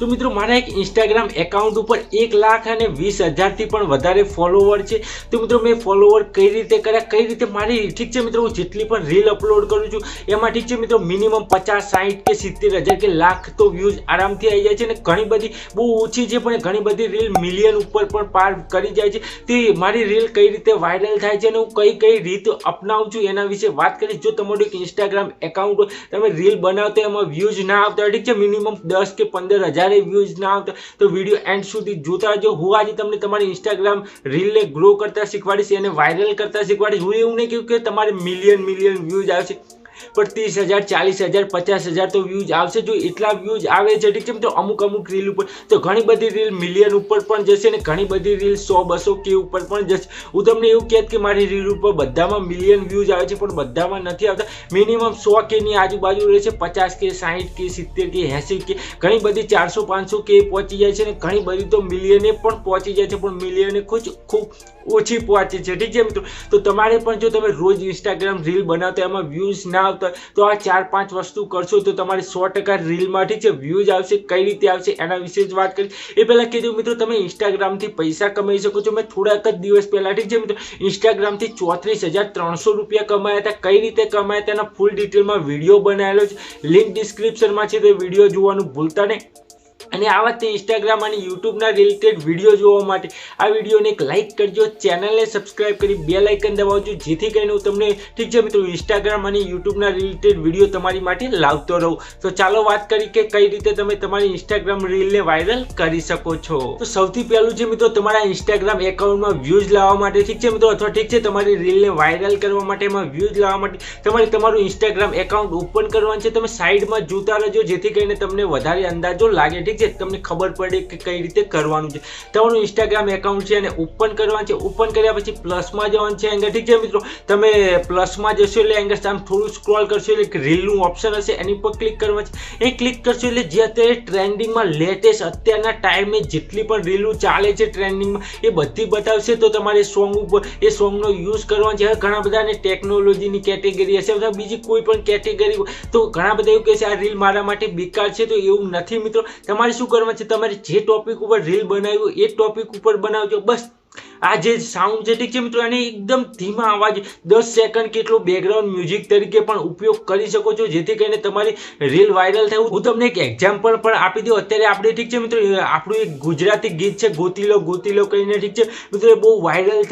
તો મિત્રો, મારા એક ઇન્સ્ટાગ્રામ એકાઉન્ટ ઉપર એક લાખ અને વીસ હજારથી પણ વધારે ફોલોવર છે. તો મિત્રો, મેં ફોલોવર કઈ રીતે કર્યા? કઈ રીતે મારી? ઠીક છે મિત્રો, હું જેટલી પણ રીલ અપલોડ કરું છું, એમાં ઠીક છે મિત્રો મિનિમમ પચાસ સાઠ કે સિત્તેર હજાર કે લાખ તો વ્યૂઝ આરામથી આવી જાય છે અને ઘણી બધી, બહુ ઓછી છે, પણ ઘણી બધી રીલ મિલિયન ઉપર પણ પાર કરી જાય છે. તે મારી રીલ કઈ રીતે વાયરલ થાય છે અને હું કઈ કઈ રીત અપનાવું છું એના વિશે વાત કરીશ. જો તમારું એક ઇન્સ્ટાગ્રામ એકાઉન્ટ તમે રીલ બનાવતા એમાં વ્યૂઝ ના આવતા ઠીક છે મિનિમમ દસ કે પંદર હજારે વ્યૂઝ ના આવતા, તો વીડિયો એન્ડ સુધી જોતા રહેજો. હું આજે તમને તમારી ઇન્સ્ટાગ્રામ રીલને ગ્રો કરતા શીખવાડીશ, એને વાયરલ કરતા શીખવાડીશ. હું એવું નહીં કહ્યું કે તમારે મિલિયન મિલિયન વ્યૂઝ આવશે પણ ત્રીસ હજાર, ચાલીસ હજાર, પચાસ હજાર તો વ્યૂઝ આવશે. જો એટલા વ્યૂઝ આવે છે ઠીક છે તો અમુક અમુક રીલ ઉપર તો ઘણી બધી રીલ મિલિયન ઉપર પણ જશે ને ઘણી બધી રીલ સો, બસો કે ઉપર પણ જશે. હું તમને એવું કહેત કે મારી રીલ ઉપર બધામાં મિલિયન વ્યૂઝ આવે છે, પણ બધામાં નથી આવતા. મિનિમમ સો કે ની આજુબાજુ રહે છે, પચાસ કે, સાહીઠ કે, સિત્તેર કે, એંસી કે, ઘણી બધી ચારસો, પાંચસો કે પહોંચી જાય છે ને ઘણી બધી તો મિલિયને પણ પહોંચી જાય છે, પણ મિલિયને ખૂબ ખૂબ ઓછી પહોંચે છે, ઠીક છે મિત્રો? તો તમારે પણ જો તમે રોજ ઇન્સ્ટાગ્રામ રીલ બનાવતા એમાં વ્યૂઝ ના આવતા તો આ ચાર પાંચ વસ્તુ કરશો તો તમારે સો ટકા રીલમાં ઠીક છે વ્યૂઝ આવશે, કઈ રીતે આવશે એના વિશે જ વાત કરી એ પહેલાં કીધું મિત્રો, તમે ઇન્સ્ટાગ્રામથી પૈસા કમાઈ શકો છો. મેં થોડાક જ દિવસ પહેલાં, ઠીક છે મિત્રો ઇન્સ્ટાગ્રામથી ચોત્રીસ હજાર ત્રણસો રૂપિયા કમાયા હતા. કઈ રીતે કમાયા તેના ફૂલ ડિટેલમાં વીડિયો બનાવેલો છે. લિંક ડિસ્ક્રિપ્શનમાં છે તે વીડિયો જોવાનું ભૂલતા નહીં. અને આવા તે ઇન્સ્ટાગ્રામ અને યુટ્યુબના રિલેટેડ વીડિયો જોવા માટે આ વિડીયોને એક લાઇક કરજો. ચેનલને સબસ્ક્રાઇબ કરી બે લાઇકન દબાવજો, જેથી કરીને હું તમને ઠીક છે મિત્રો ઇન્સ્ટાગ્રામ અને યુટ્યુબના રિલેટેડ વીડિયો તમારી માટે લાવતો રહું. તો ચાલો વાત કરી કે કઈ રીતે તમે તમારી ઇન્સ્ટાગ્રામ રીલને વાયરલ કરી શકો છો. તો સૌથી પહેલું છે મિત્રો, તમારા ઇન્સ્ટાગ્રામ એકાઉન્ટમાં વ્યૂઝ લાવવા માટે ઠીક છે મિત્રો, અથવા ઠીક છે તમારી રીલને વાયરલ કરવા માટે એમાં વ્યૂઝ લાવવા માટે તમારે તમારું ઇન્સ્ટાગ્રામ એકાઉન્ટ ઓપન કરવાનું છે. તમે સાઈડમાં જોતા રહેજો, જેથી કરીને તમને વધારે અંદાજો લાગે, ઠીક છે, તમને ખબર પડે કે કઈ રીતે કરવાનું છે. તમારું ઇન્સ્ટાગ્રામ એકાઉન્ટ છે એને ઓપન કરવાનું છે. ઓપન કર્યા પછી પ્લસમાં જવાનું છે અહીંયા ઠીક છે મિત્રો? તમે પ્લસમાં જશો એટલે અહીંયા તમે થોડું સ્ક્રોલ કરશો એટલે રીલનું ઓપ્શન હશે. એની પર ક્લિક કરવાનું છે. એ ક્લિક કરશો એટલે જે અત્યારે ટ્રેન્ડિંગમાં લેટેસ્ટ અત્યારના ટાઈમે જેટલી પણ રીલું ચાલે છે ટ્રેન્ડિંગમાં એ બધી બતાવશે. તો તમારે સોંગ ઉપર, એ સોંગનો યુઝ કરવાનો છે. ઘણા બધાને ટેકનોલોજીની કેટેગરી હશે. અથવા બીજી કોઈ પણ કેટેગરી તો ઘણા બધા એવું કહેશે આ રીલ મારા માટે બેકાર છે. તો એવું નથી મિત્રો. તમારે શું કરવાનું છે? તમારે જે ટોપિક ઉપર રીલ બનાવ્યું એ ટોપિક ઉપર બનાવજો. બસ. આ જે સાઉન્ડ જે ઠીક છે મિત્રો, એને એકદમ ધીમા અવાજ દસ સેકન્ડ કેટલો બેકગ્રાઉન્ડ મ્યુઝિક તરીકે પણ ઉપયોગ કરી શકો છો, જેથી કરીને તમારી રીલ વાયરલ થાય. હું તમને એક એક્ઝામ્પલ પણ આપી દઉં. અત્યારે આપણે ઠીક છે મિત્રો આપણું એક ગુજરાતી ગીત છે, ગોતી લો ગોતી લો કહીને ઠીક છે. મિત્રો, એ બહુ વાયરલ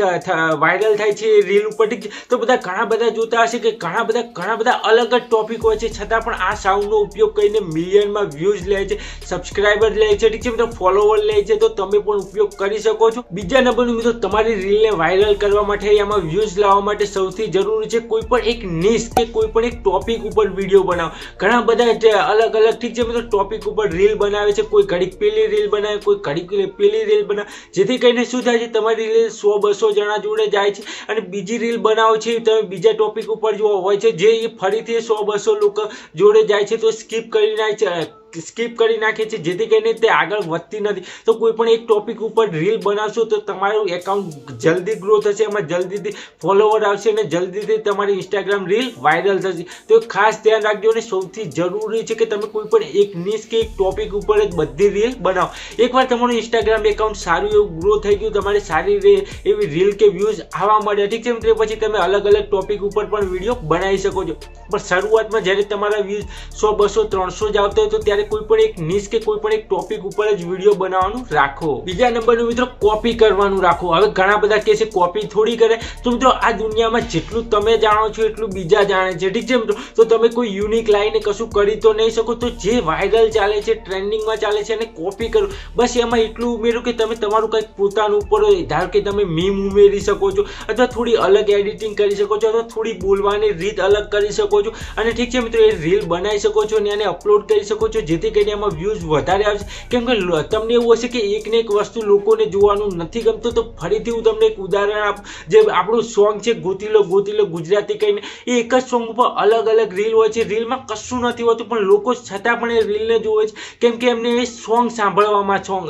વાયરલ થાય છે રીલ ઉપર, ઠીક છે. તો બધા ઘણા બધા જોતા હશે કે ઘણા બધા ઘણા બધા અલગ જ ટોપિક હોય છે, છતાં પણ આ સાઉન્ડનો ઉપયોગ કરીને મિલિયનમાં વ્યૂઝ લે છે સબસ્ક્રાઈબર લે છે, ઠીક છે મિત્રો ફોલોવર લે છે, તો તમે પણ ઉપયોગ કરી શકો છો. બીજા નંબરનું મિત્રો તમારી રીલને વાયરલ કરવા માટે એમાં વ્યૂઝ લાવવા માટે સૌથી જરૂરી છે કોઈ પણ એક નિશ કે કોઈ પણ એક ટોપિક ઉપર વીડિયો બનાવો. ઘણા બધા અલગ અલગ ઠીક છે બધા ટોપિક ઉપર રીલ બનાવે છે, કોઈ ઘડીક પેલી રીલ બનાવે, કોઈ ઘડીક પેલી રીલ બનાવે. જેથી કરીને શું થાય છે, તમારી રીલ સો બસો જણા જોડે જાય છે અને બીજી રીલ બનાવો છે, તમે બીજા ટોપિક ઉપર જોવા હોય છે, જે ફરીથી સો બસો લોકો જોડે જાય છે, તો સ્કીપ કરી નાખે છે સ્કીપ કરી નાખે છે જેથી કરીને તે આગળ વધતી નથી. તો કોઈ પણ એક ટોપિક ઉપર રીલ બનાવશો તો તમારું એકાઉન્ટ જલ્દી ગ્રો થશે, એમાં જલ્દીથી ફોલોવર આવશે અને જલ્દીથી તમારી ઇન્સ્ટાગ્રામ રીલ વાયરલ થશે. તો ખાસ ધ્યાન રાખજો અને સૌથી જરૂરી છે કે તમે કોઈ પણ એક નિશ કે એક ટોપિક ઉપર જ બધી રીલ બનાવો. એકવાર તમારું ઇન્સ્ટાગ્રામ એકાઉન્ટ સારું એવું ગ્રો થઈ ગયું, તમારે સારી એવી રીલ કે વ્યૂઝ આવવા મળ્યા ઠીક છે તે પછી તમે અલગ અલગ ટોપિક ઉપર પણ વીડિયો બનાવી શકો છો. પણ શરૂઆતમાં જ્યારે તમારા વ્યૂઝ સો, બસો, ત્રણસો જ આવતા હોય તો ત્યારે કોઈ પણ એક નિશ કે કોઈ પણ એક ટોપિક ઉપર જ વીડિયો બનાવવાનું રાખો. બીજા નંબરનું મિત્રો કોપી કરવાનું રાખો. હવે ઘણા બધા કે છે કોપી થોડી કરે. તો મિત્રો આ દુનિયામાં જેટલું તમે જાણો છો એટલું બીજા જાણે છે. ઠીક છે મિત્રો? તો તમે કોઈ યુનિક લાઈને કશું કરી તો નહીં શકો. તો જે વાયરલ ચાલે છે ટ્રેન્ડિંગમાં ચાલે છે એને કોપી કરો. બસ એમાં એટલું ઉમેરો કે તમે તમારું કંઈક પોતાનું ઉપર ધારો કે તમે મીમ ઉમેરી શકો છો, અથવા થોડી અલગ એડિટિંગ કરી શકો છો, અથવા થોડી બોલવાની રીત અલગ કરી શકો છો. અને ઠીક છે મિત્રો, એ રીલ બનાવી શકો છો અને એને અપલોડ કરી શકો છો. જેથી કરીને એમાં વ્યૂઝ વધારે આવશે કેમ કે તમને એવું હશે કે એક ને એક વસ્તુ લોકોને જોવાનું નથી ગમતું, તો ફરીથી હું તમને એક ઉદાહરણ આપું, જે આપણું સોંગ છે, ગોતી લો ગોતી લો, ગુજરાતી કહીને, એ એક જ સોંગ ઉપર અલગ અલગ રીલ હોય છે. રીલમાં કશું નથી હોતું, પણ લોકો છતાં પણ એ રીલને જોવે છે. કેમ કે એમને એ સોંગ સાંભળવામાં સોંગ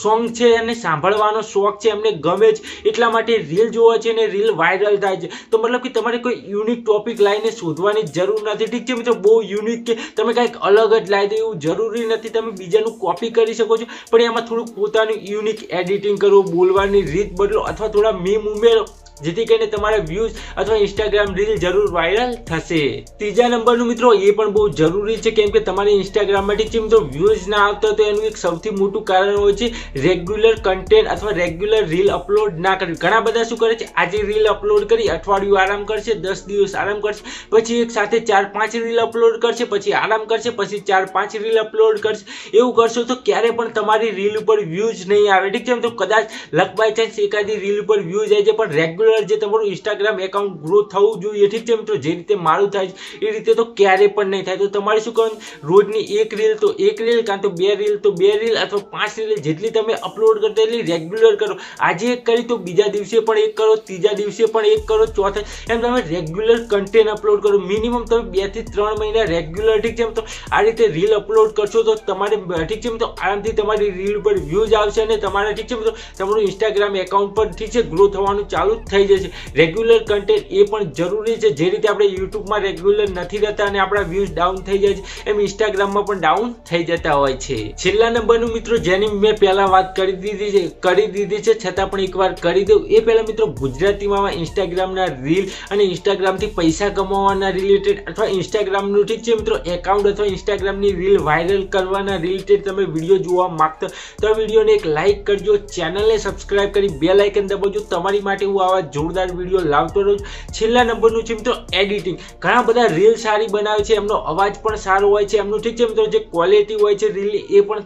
સોંગ છે એને સાંભળવાનો શોખ છે, એમને ગમે છે. એટલા માટે રીલ જોવે છે અને રીલ વાયરલ થાય છે. તો મતલબ કે તમારે કોઈ યુનિક ટોપિક લાઈને શોધવાની જરૂર નથી. ઠીક છે મિત્રો? બહુ યુનિક કે તમે કંઈક અલગ જ લાવી દો, એવું જરૂરી નથી તમે બીજાનું કોપી કરી શકો છો. પણ એમાં થોડુંક પોતાનું યુનિક એડિટિંગ કરો બોલવાની રીત બદલો અથવા થોડા મીમ ઉમેરો જેથી કરીને તમારા વ્યૂઝ અથવા ઇન્સ્ટાગ્રામ રીલ જરૂર વાયરલ થશે. ત્રીજા નંબરનું મિત્રો, એ પણ બહુ જરૂરી છે, કેમ કે તમારી ઇન્સ્ટાગ્રામ માટે જે મિત્રો વ્યૂઝ ના આવતા તો એનું એક સૌથી મોટું કારણ હોય છે રેગ્યુલર કન્ટેન્ટ અથવા રેગ્યુલર રીલ અપલોડ ના કરવી. ઘણા બધા શું કરે છે, આજે રીલ અપલોડ કરી, અઠવાડિયું આરામ કરશે, દસ દિવસ આરામ કરશે, પછી એક સાથે ચાર પાંચ રીલ અપલોડ કરશે, પછી આરામ કરશે, પછી ચાર પાંચ રીલ અપલોડ કરશે. એવું કરશો તો ક્યારે પણ તમારી રીલ ઉપર વ્યૂઝ નહીં આવે. ઠીક છે તો કદાચ લક બાય ચાન્સ એકાદી રીલ ઉપર વ્યૂઝ આવી જાય પણ રેગ્યુલર જે તમારું ઇન્સ્ટાગ્રામ એકાઉન્ટ ગ્રો થવું જોઈએ, ઠીક છે મિત્રો? જે રીતે મારું થાય એ રીતે તો ક્યારે પણ નહીં થાય. તો તમારે શું કરવાનું? રોજની એક રીલ તો એક રીલ કાં તો બે રીલ તો બે રીલ અથવા પાંચ રીલ જેટલી તમે અપલોડ કરતા એટલી રેગ્યુલર કરો. આજે એક કરી તો બીજા દિવસે પણ એક કરો, ત્રીજા દિવસે પણ એક કરો, ચોથા એમ તમે રેગ્યુલર કન્ટેન્ટ અપલોડ કરો. મિનિમમ તમે બેથી ત્રણ મહિના રેગ્યુલર ઠીક છે તો આ રીતે રીલ અપલોડ કરશો તો તમારે, ઠીક છે તો આરામથી તમારી રીલ ઉપર વ્યૂઝ આવશે અને તમારે, ઠીક છે મિત્રો? તમારું ઇન્સ્ટાગ્રામ એકાઉન્ટ પર, ઠીક છે ગ્રો થવાનું ચાલુ થઈ જશે રેગ્યુલર કન્ટેન્ટ એ પણ જરૂરી છે. જે રીતે આપણે યુટ્યુબમાં રેગ્યુલર નથી રહેતા અને આપણા વ્યૂઝ ડાઉન થઈ જાય છે, એમ ઇન્સ્ટાગ્રામમાં પણ ડાઉન થઈ જતા હોય છે. છેલ્લા નંબરનું મિત્રો, જેની મેં પહેલા વાત કરી દીધી છે, કરી દીધી છે, છતાં પણ એકવાર કરી દઉં. એ પહેલાં મિત્રો, ગુજરાતીમાં ઇન્સ્ટાગ્રામના રીલ અને ઇન્સ્ટાગ્રામથી પૈસા કમાવાના રિલેટેડ અથવા ઇન્સ્ટાગ્રામનું ઠીક છે મિત્રો એકાઉન્ટ અથવા ઇન્સ્ટાગ્રામની રીલ વાયરલ કરવાના રિલેટેડ તમે વીડિયો જોવા માંગતા તો વિડીયોને એક લાઇક કરજો. ચેનલને સબસ્ક્રાઇબ કરી બે લાઇકન દબાવજો. તમારી માટે હું આવા જોરદાર વીડિયો લાવતો રહું છેલ્લા નંબરનું છે મિત્રો એડિટિંગ ઘણા બધા રીલ સારી બનાવે છે, એમનો અવાજ પણ સારો હોય છે, એમનું ઠીક છે મિત્રો, જે ક્વોલિટી હોય છે રીલ એ પણ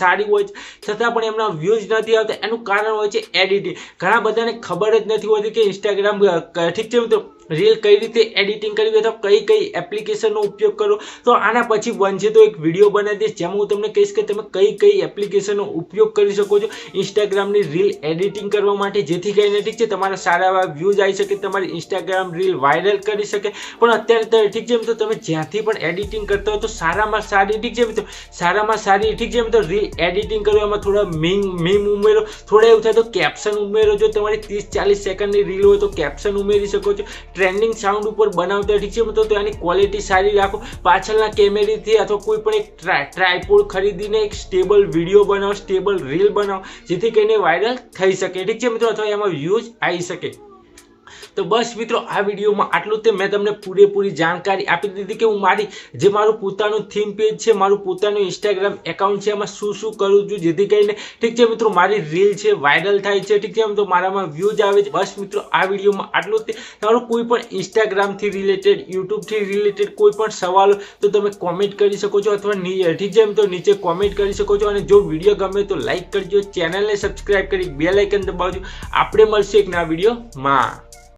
સારી હોય છે. છતાં પણ એમના વ્યૂઝ નથી આવતા, એનું કારણ હોય છે એડિટિંગ ઘણા બધાને ખબર જ નથી હોતી કે ઇન્સ્ટાગ્રામ ઠીક છે મિત્રો? રીલ કઈ રીતે એડિટિંગ કરવી અથવા કઈ કઈ એપ્લિકેશનનો ઉપયોગ કરો તો આના પછી બનશે તો એક વીડિયો બનાવી દઈશ. જેમાં હું તમને કહીશ કે તમે કઈ કઈ એપ્લિકેશનનો ઉપયોગ કરી શકો છો ઇન્સ્ટાગ્રામની રીલ એડિટિંગ કરવા માટે. જેથી કરીને ઠીક છે, તમારા સારા એવા વ્યૂઝ આવી શકે, તમારી ઇન્સ્ટાગ્રામ રીલ વાયરલ કરી શકે. પણ અત્યારે તો ઠીક છે મિત્રો તમે જ્યાંથી પણ એડિટિંગ કરતા હો તો સારામાં સારી, ઠીક છે મિત્રો સારામાં સારી, ઠીક છે મિત્રો રીલ એડિટિંગ કરો એમાં થોડા મીમ મીમ ઉમેરો. થોડા એવું થાય તો કેપ્શન ઉમેરો. જો તમારી ત્રીસ ચાલીસ સેકન્ડની રીલ હોય તો કેપ્શન ઉમેરી શકો છો. ટ્રેન્ડિંગ સાઉન્ડ ઉપર બનાવતા ઠીક છે મિત્રો તો એની ક્વોલિટી સારી રાખો. પાછળના કેમેરાથી અથવા કોઈ પણ એક ટ્રાયપોડ ખરીદીને એક સ્ટેબલ વીડિયો બનાવો સ્ટેબલ રીલ બનાવો, જેથી કરીને વાયરલ થઈ શકે. ઠીક છે મિત્રો? અથવા એમાં વ્યૂઝ આવી શકે. તો બસ મિત્રો, આ વિડીયોમાં આટલું તે. મેં તમને પૂરેપૂરી જાણકારી આપી દીધી કે હું મારી, જે મારું પોતાનું થીમ પેજ છે, મારું પોતાનું ઇન્સ્ટાગ્રામ એકાઉન્ટ છે, એમાં શું શું કરું છું, જેથી કરીને ઠીક છે મિત્રો, મારી રીલ છે વાયરલ થાય છે, ઠીક છે તો મારામાં વ્યૂઝ આવે છે. બસ મિત્રો, આ વિડીયોમાં આટલું તે. તમારું કોઈ પણ ઇન્સ્ટાગ્રામથી રિલેટેડ યુટ્યુબથી રિલેટેડ કોઈ પણ સવાલ, તો તમે કોમેન્ટ કરી શકો છો અથવા ઠીક છે તો નીચે કોમેન્ટ કરી શકો છો. અને જો વીડિયો ગમે તો લાઈક કરજો, ચેનલને સબસ્ક્રાઇબ કરી બે લાઇકન દબાવજો. આપણે મળશે એક નવા વિડીયોમાં.